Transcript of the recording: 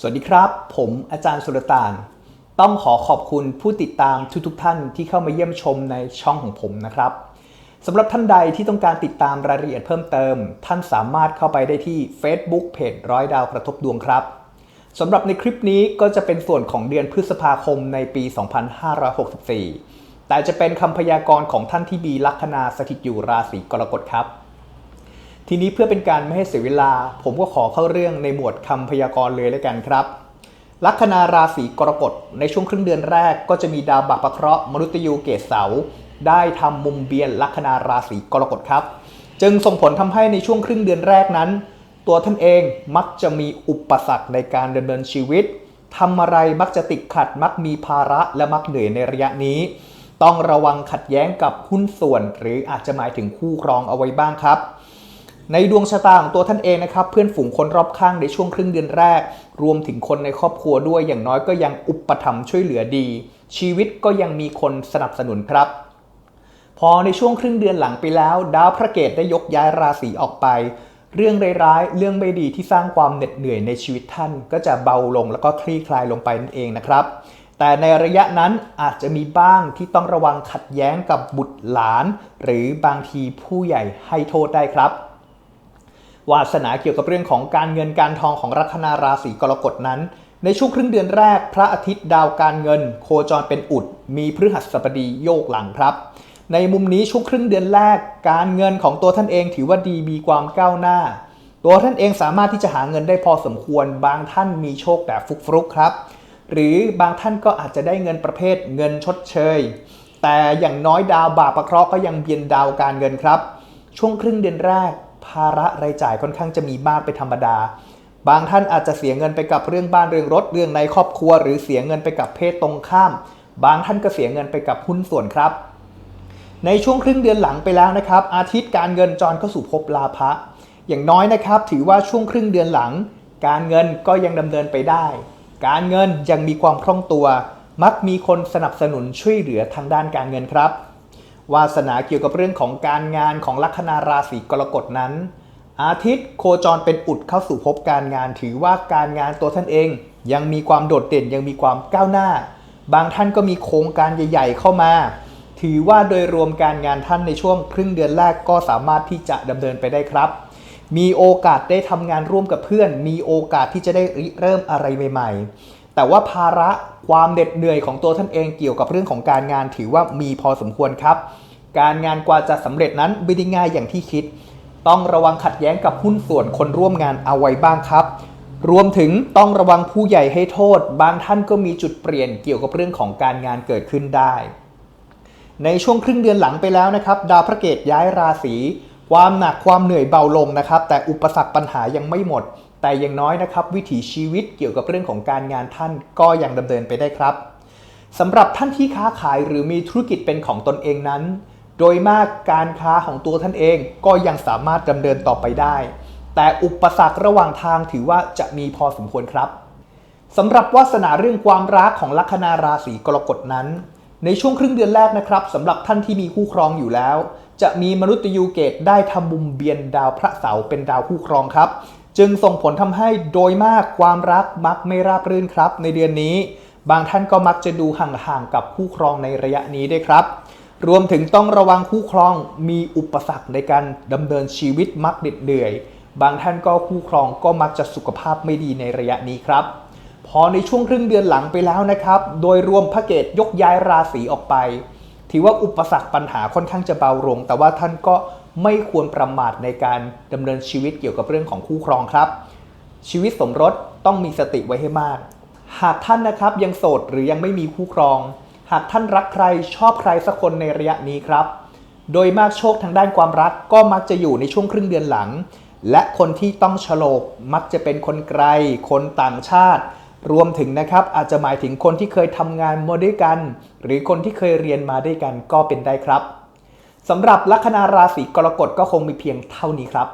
สวัสดีครับ ผมอาจารย์สุลต่าน ต้องขอขอบคุณผู้ติดตามทุกๆทท่านที่เข้ามาเยี่ยมชมในช่องของผมนะครับสำหรับท่านใดที่ต้องการติดตามรายละเอียดเพิ่มเติม ท่านสามารถเข้าไปได้ที่ Facebook เพจร้อยดาวกระทบดวงครับสำหรับในคลิปนี้ก็จะเป็นส่วนของเดือนพฤษภาคมในปี 2564 แต่จะเป็นคำพยากรณ์ของท่านที่มีลัคนาสถิตอยู่ราศีกรกฎครับ ทีนี้เพื่อเป็นการไม่ให้เสียเวลา ผมก็ขอเข้าเรื่องในหมวดคำพยากรณ์เลยแล้วกันครับ ลัคนาราศีกรกฎในช่วงครึ่งเดือนแรก ก็จะมีดาวบาปะเคราะห์มนุษยูเกศเสาได้ทำมุมเบียนลัคนาราศีกรกฎครับ จึงส่งผลทำให้ในช่วงครึ่งเดือนแรกนั้น ตัวท่านเองมักจะมีอุปสรรคในการดำเนินชีวิตทำอะไรมักจะติดขัดมักมีภาระและมักเหนื่อยในระยะนี้ ต้องระวังขัดแย้งกับหุ้นส่วน หรืออาจจะหมายถึงคู่ครองเอาไว้บ้างครับ ในดวงชะตาของตัวท่านเองนะครับเพื่อนฝูงคนรอบข้างในช่วงครึ่งเดือนแรก รวมถึงคนในครอบครัวด้วยอย่างน้อยก็ยังอุปถัมภ์ช่วยเหลือดี ชีวิตก็ยังมีคนสนับสนุนครับ พอในช่วงครึ่งเดือนหลังไปแล้ว ดาวพระเกตได้ยกย้ายราศีออกไป เรื่องร้ายๆเรื่องไม่ดีที่สร้างความเหน็ดเหนื่อยในชีวิตท่าน ก็จะเบาลงแล้วก็คลี่คลายลงไปนั่นเองนะครับแต่ในระยะนั้นอาจจะมีบ้างที่ต้องระวังขัดแย้งกับบุตรหลาน หรือบางทีผู้ใหญ่ให้โทษได้ครับ วาสนาเกี่ยวกับเรื่องของการเงินการทองของลัคนาราศีกรกฎนั้น ในช่วงครึ่งเดือนแรก พระอาทิตย์ดาวการเงิน โคจรเป็นอุด มีพฤหัสบดีโยกหลังครับ ในมุมนี้ช่วงครึ่งเดือนแรก การเงินของตัวท่านเองถือว่าดีมีความก้าวหน้า ตัวท่านเองสามารถที่จะหาเงินได้พอสมควร บางท่านมีโชคแบบฟุกๆครับ หรือบางท่านก็อาจจะได้เงินประเภทเงินชดเชย แต่อย่างน้อยดาวบาปประเคราะห์ก็ยังเบียนดาวการเงินครับ ช่วงครึ่งเดือนแรก ภาระรายจ่ายค่อนข้างจะมีมากไปธรรมดา บางท่านอาจจะเสียเงินไปกับเรื่องบ้านเรื่องรถเรื่องในครอบครัว หรือเสียเงินไปกับเพศตรงข้าม บางท่านก็เสียเงินไปกับหุ้นส่วนครับ ในช่วงครึ่งเดือนหลังไปแล้วนะครับ อาทิตย์การเงินจรเข้าสู่ภพลาภะอย่างน้อยนะครับ ถือว่าช่วงครึ่งเดือนหลัง การเงินก็ยังดำเนินไปได้ การเงินยังมีความคล่องตัว มักมีคนสนับสนุนช่วยเหลือทางด้านการเงินครับ วาสนาเกี่ยวกับเรื่องของการงานของลัคนาราศีกรกฎนั้น อาทิตย์โคจรเป็นอุดเข้าสู่ภพการงาน ถือว่าการงานตัวท่านเอง ยังมีความโดดเด่นยังมีความก้าวหน้า บางท่านก็มีโครงการใหญ่ ๆ เข้ามา ถือว่าโดยรวมการงานท่านในช่วงครึ่งเดือนแรกก็สามารถที่จะดำเนินไปได้ครับ มีโอกาสได้ทำงานร่วมกับเพื่อน มีโอกาสที่จะได้ริเริ่มอะไรใหม่ๆ แต่ว่าภาระความเหน็ดเหนื่อยของตัวท่านเองเกี่ยวกับเรื่องของการงานถือว่ามีพอสมควรครับ การงานกว่าจะสำเร็จนั้นไม่ได้ง่ายอย่างที่คิด ต้องระวังขัดแย้งกับหุ้นส่วนคนร่วมงานเอาไว้บ้างครับ รวมถึงต้องระวังผู้ใหญ่ให้โทษ บางท่านก็มีจุดเปลี่ยนเกี่ยวกับเรื่องของการงานเกิดขึ้นได้ ในช่วงครึ่งเดือนหลังไปแล้วนะครับดาวพระเกตย้ายราศีความหนักความเหนื่อยเบาลงนะครับ แต่อุปสรรคปัญหายังไม่หมด แต่อย่างน้อยนะครับวิถีชีวิตเกี่ยวกับเรื่องของการงานท่านก็ยังดำเนินไปได้ครับสำหรับท่านที่ค้าขายหรือมีธุรกิจเป็นของตนเองนั้น โดยมากการค้าของตัวท่านเองก็ยังสามารถดำเนินต่อไปได้ แต่อุปสรรคระหว่างทางถือว่าจะมีพอสมควรครับสำหรับวาสนาเรื่องความรักของลัคนาราศีกรกฎนั้น ในช่วงครึ่งเดือนแรกนะครับสำหรับท่านที่มีคู่ครองอยู่แล้ว จะมีมนุษย์ยูเกตได้ทำมุมเบียนดาวพระเสาร์เป็นดาวคู่ครองครับ จึงส่งผลทำให้โดยมากความรักมักไม่ราบรื่นครับ ในเดือนนี้ บางท่านก็มักจะดูห่างๆกับคู่ครองในระยะนี้ด้วยครับ รวมถึงต้องระวังคู่ครองมีอุปสรรคในการดำเนินชีวิตมักเด็ดเดือยบางท่านก็คู่ครองก็มักจะสุขภาพไม่ดีในระยะนี้ครับ พอในช่วงครึ่งเดือนหลังไปแล้วนะครับ โดยรวมพระเกตยกย้ายราศีออกไป ถือว่าอุปสรรคปัญหาค่อนข้างจะเบาลงแต่ว่าท่านก็ ไม่ควรประมาทในการดำเนินชีวิตเกี่ยวกับเรื่องของคู่ครองครับ ชีวิตสมรสต้องมีสติไว้ให้มาก หากท่านนะครับยังโสดหรือยังไม่มีคู่ครอง หากท่านรักใครชอบใครสักคนในระยะนี้ครับ โดยมากโชคทางด้านความรักก็มักจะอยู่ในช่วงครึ่งเดือนหลัง และคนที่ต้องฉลกมักจะเป็นคนไกล คนต่างชาติ รวมถึงนะครับอาจจะหมายถึงคนที่เคยทำงานมาด้วยกัน หรือคนที่เคยเรียนมาด้วยกันก็เป็นได้ครับ สำหรับลัคนาราศีกรกฎก็คงมีเพียงเท่านี้ครับ